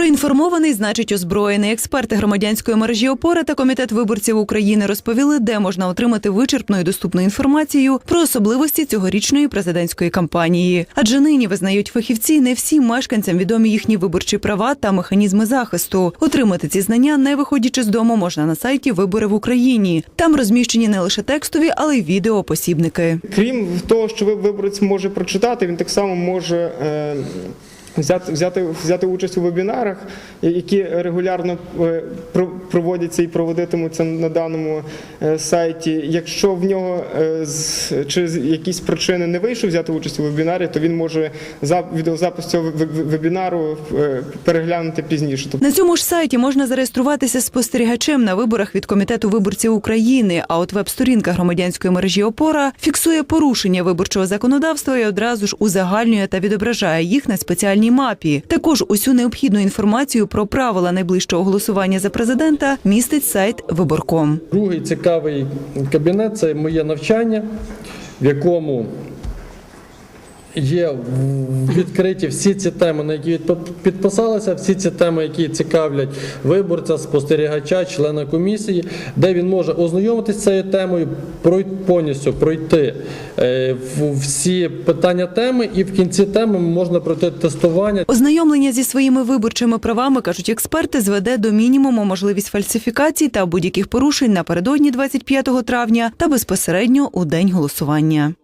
Проінформований значить озброєний. Експерти громадянської мережі опора та комітет виборців України розповіли, де можна отримати вичерпну і доступну інформацію про особливості цьогорічної президентської кампанії. Адже нині визнають фахівці, не всім мешканцям відомі їхні виборчі права та механізми захисту. Отримати ці знання, не виходячи з дому, можна на сайті Вибори в Україні. Там розміщені не лише текстові, але й відеопосібники. Крім того, що ви- виборець може прочитати, він так само може е, взяти, взяти, взяти участь у вебінарах, які регулярно е, проводяться і проводитимуться на даному е, сайті. Якщо в нього е, з- через якісь причини не вийшов взяти участь у вебінарі, то він може за- відеозапис цього веб- веб- вебінару переглянути пізніше. На цьому ж сайті можна зареєструватися спостерігачем на виборах від комітету виборців України. А от веб-сторінка громадянської мережі опора фіксує порушення виборчого законодавства і одразу ж узагальнює та відображає їх на спеціальній мапі. Також усю необхідну інформацію про правила найближчого голосування за президента містить сайт Виборком. Другий цікавий кабінет це моє навчання, в якому є відкриті всі ці теми, на які підписалися, всі ці теми, які цікавлять виборця, спостерігача, члена комісії, де він може ознайомитися цією темою, повністю пройти е, всі питання теми, і в кінці теми можна пройти тестування. Ознайомлення зі своїми виборчими правами, кажуть експерти, зведе до мінімуму можливість фальсифікацій та будь-яких порушень напередодні 25 травня та безпосередньо у день голосування.